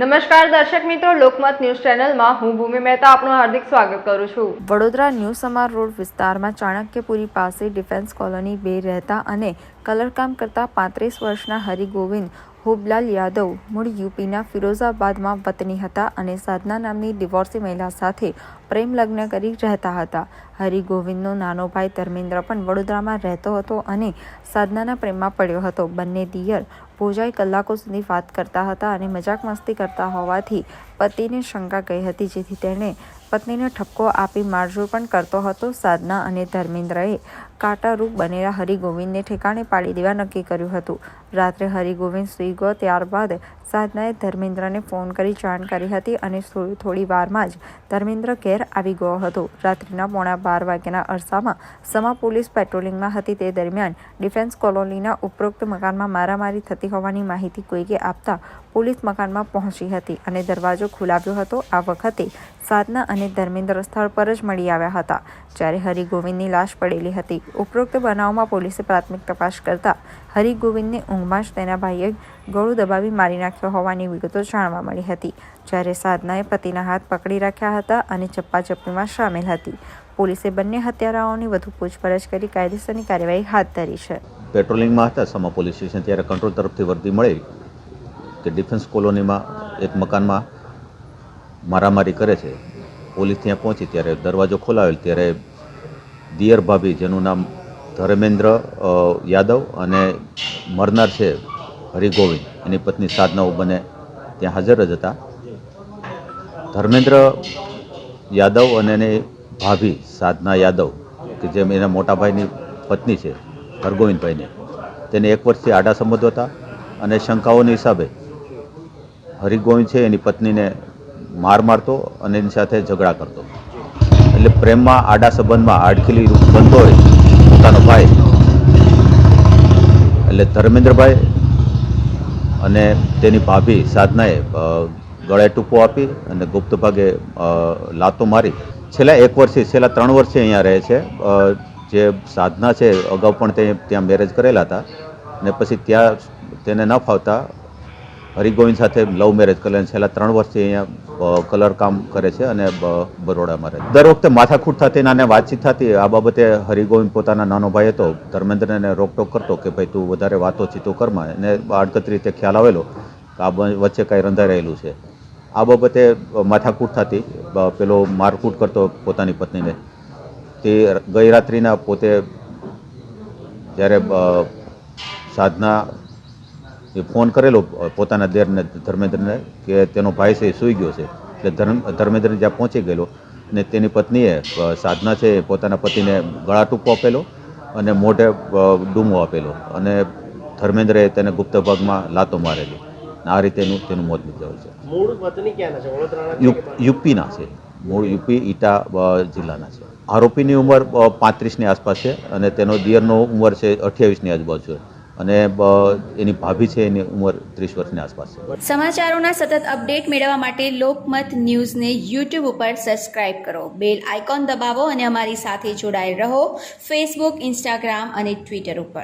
નમસ્કાર દર્શક મિત્રો, લોકમત ન્યૂઝ ચેનલમાં હું ભૂમિ મહેતા આપનું હાર્દિક સ્વાગત કરું છું. વડોદરા ન્યૂ સમાર રોડ વિસ્તારમાં ચાણક્યપુરી પાસે ડિફેન્સ કોલોની બે રહેતા અને કલરકામ કરતા પાંત્રીસ વર્ષના હરિગોવિંદ હુબલાલ યાદવ મૂળ યુપીના ફિરોઝાબાદમાં વતની હતા અને સાધના નામની ડિવોર્સી મહિલા સાથે પ્રેમ લગ્ન કરી રહેતા હતા. હરિગોવિંદનો નાનો ભાઈ ધર્મેન્દ્ર પણ વડોદરામાં રહેતો હતો અને સાધનાના પ્રેમમાં પડ્યો હતો. બંને દિયર ભોજાઈ કલાકો સુધી વાત કરતા હતા અને મજાક મસ્તી કરતા હોવાથી પતિને શંકા ગઈ હતી, જેથી તેણે પત્નીને ઠપકો આપી મારઝૂર પણ કરતો હતો. સાધના અને ધર્મેન્દ્રએ કાંટારૂપ બનેલા હરિગોવિંદને ઠેકાણે પાડી દેવા નક્કી કર્યું હતું. રાત્રે હરિગોવિંદ સુઈ ગયો ત્યારબાદ સાધનાએ ધર્મેન્દ્રને ફોન કરી જાણ કરી હતી અને થોડી વારમાં જ ધર્મેન્દ્ર ઘેર આવી ગયો હતો. રાત્રિના પોણા બાર વાગ્યાના અરસામાં સમા પોલીસ પેટ્રોલિંગમાં હતી. તે દરમિયાન ડિફેન્સ કોલોનીના ઉપરોક્ત મકાનમાં મારામારી થતી હોવાની માહિતી કોઈકે આપતા પોલીસ મકાનમાં પહોંચી હતી અને દરવાજો ખોલાવ્યો હતો. આ વખતે સાધના અને ધર્મેન્દ્ર સ્થળ પર જ મળી આવ્યા હતા, જ્યારે હરિગોવિંદની લાશ પડેલી હતી. ઉપરોક્ત બનાવમાં પોલીસે પ્રાથમિક તપાસ કરતા હરિગોવિંદને ઊંઘમાં જ તેના ભાઈએ ગળું દબાવી મારી નાખ્યો હોવાની વિગતો જાણવા મળી હતી, જ્યારે સાધનાએ પતિના હાથ પકડી રાખ્યા હતા અને ચપ્પાચપ્પીમાં સામેલ હતી. પોલીસે બંને હત્યારાઓની વધુ પૂછપરછ કરી કાયદેસરની કાર્યવાહી હાથ ધરી છે. પેટ્રોલિંગમાં હતા. સમા પોલીસ સ્ટેશન ત્યારે કંટ્રોલ તરફથી વર્દી મળી કે ડિફેન્સ કોલોનીમાં એક મકાનમાં મારામારી કરે છે. પોલીસ ત્યાં પહોંચી ત્યારે દરવાજો ખોલાવેલ ત્યારે દિયર ભાભી, જેનું નામ ધર્મેન્દ્ર યાદવ અને મરનાર છે હરિગોવિંદ. એની પત્ની સાધનાઓ બંને ત્યાં હાજર જ હતા. ધર્મેન્દ્ર, યાદવ અને એની ભાભી સાધના યાદવ, કે જેમ એના મોટાભાઈની પત્ની છે, હરગોવિંદભાઈને. તેને એક વર્ષથી આડા સંબંધો હતા અને શંકાઓની હિસાબે હરિગોવિંદ છે એની પત્નીને માર મારતો અને એની સાથે ઝઘડા કરતો. એટલે પ્રેમમાં, આડા સંબંધમાં, આડખીલી રૂપ બનતો હોય પોતાનો ભાઈ એટલે ધર્મેન્દ્રભાઈ અને તેની ભાભી સાધનાએ ગળે ટૂંકો આપી અને ગુપ્ત ભાગે લાતો મારી. છેલ્લા એક વર્ષથી, છેલ્લા ત્રણ વર્ષથી અહીંયા રહે છે. જે સાધના છે, અગાઉ પણ તે ત્યાં મેરેજ કરેલા હતા. અને પછી ત્યાં તેને ન ફાવતા. હરિગોવિંદ સાથે લવ મેરેજ કરેલા. છેલ્લા ત્રણ વર્ષથી અહીંયા કલર કામ કરે છે અને બરોડામાં રહે દર વખતે માથાકૂટ થતી અને વાતચીત થતી, આ બાબતે હરિગોવિંદ પોતાના નાનો ભાઈ હતો ધર્મેન્દ્રને રોકટોક કરતો કે ભાઈ તું વધારે વાતો ચીતો કરમાં એને આડકત રીતે ખ્યાલ આવેલો કે આ વચ્ચે કાંઈ રંધાઈ રહેલું છે. આ બાબતે માથાકૂટ થતી પેલો મારકૂટ કરતો પોતાની પત્નીને. તે ગઈ રાત્રિના પોતે જ્યારે સાધના એ ફોન કરેલો પોતાના દેરને ધર્મેન્દ્રને કે તેનો ભાઈ છે એ સૂઈ ગયો છે. એટલે ધર્મ ધર્મેન્દ્ર જ્યાં પહોંચી ગયેલો અને તેની પત્નીએ સાધના છે પોતાના પતિને ગળા ટૂંકો આપેલો અને મોઢે ડૂમો આપેલો અને ધર્મેન્દ્રએ તેને ગુપ્ત ભાગમાં લાતો મારેલી. આ રીતેનું તેનું મોત નીપજ્યું છે. મૂળ વતની ક્યાંના છે? યુપીના છે. મૂળ યુપી ઈટા જિલ્લાના છે. આરોપીની ઉંમર પાંત્રીસની આસપાસ છે અને તેનો દિયરનો ઉંમર છે અઠ્યાવીસની આજુબાજુ છે. અને એની ભાભી છે, એની ઉંમર ત્રીસ વર્ષની આસપાસ છે. સમાચારોના સતત અપડેટ મેળવવા માટે લોકમત ન્યૂઝને યુટ્યુબ ઉપર સબસ્ક્રાઇબ કરો. બેલ આઇકોન દબાવો અને અમારી સાથે જોડાયેલ રહો. ફેસબુક ઇન્સ્ટાગ્રામ અને ટ્વિટર ઉપર.